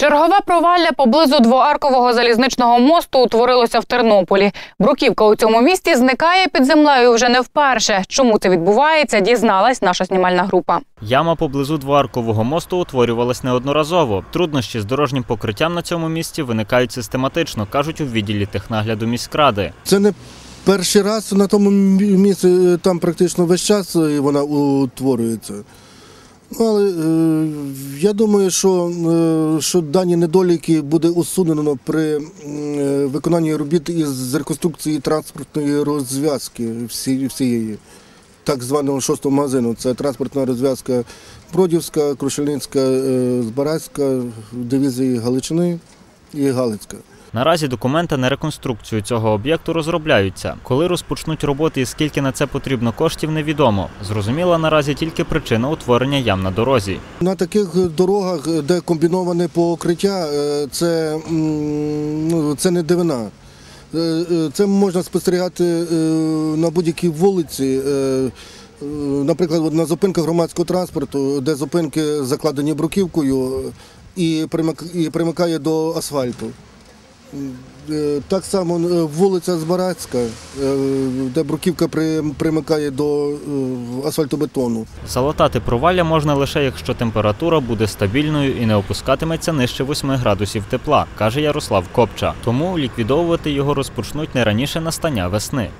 Чергове провалля поблизу двоаркового залізничного мосту утворилося в Тернополі. Бруківка у цьому місті зникає під землею вже не вперше. Чому це відбувається, дізналась наша знімальна група. Яма поблизу двоаркового мосту утворювалась неодноразово. Труднощі з дорожнім покриттям на цьому місці виникають систематично, кажуть у відділі технагляду міськради. Це не перший раз на тому місці, там практично весь час е, вона утворюється. Ну, Але е, я думаю, що, е, що дані недоліки буде усунено при е, виконанні робіт із реконструкції транспортної розв'язки всі- всієї, так званого шостого магазину. Це транспортна розв'язка Бродівська, Крушельницька, е, Збаразька, дивізії Галичини і Галицька. Наразі документи на реконструкцію цього об'єкту розробляються. Коли розпочнуть роботи і скільки на це потрібно коштів, невідомо. Зрозуміла наразі тільки причина утворення ям на дорозі. На таких дорогах, де комбіноване покриття, е, це, ну, це не дивина. Е, е, Це можна спостерігати на будь-якій вулиці. Наприклад, на зупинках громадського транспорту, де зупинки закладені бруківкою і примикає до асфальту. Так само е, вулиця Збарацька, е, де бруківка примикає до е, асфальтобетону. Залатати провалля можна лише якщо температура буде стабільною і не опускатиметься нижче 8 градусів тепла, каже Ярослав Копча. Тому ліквідовувати його розпочнуть не раніше настання весни.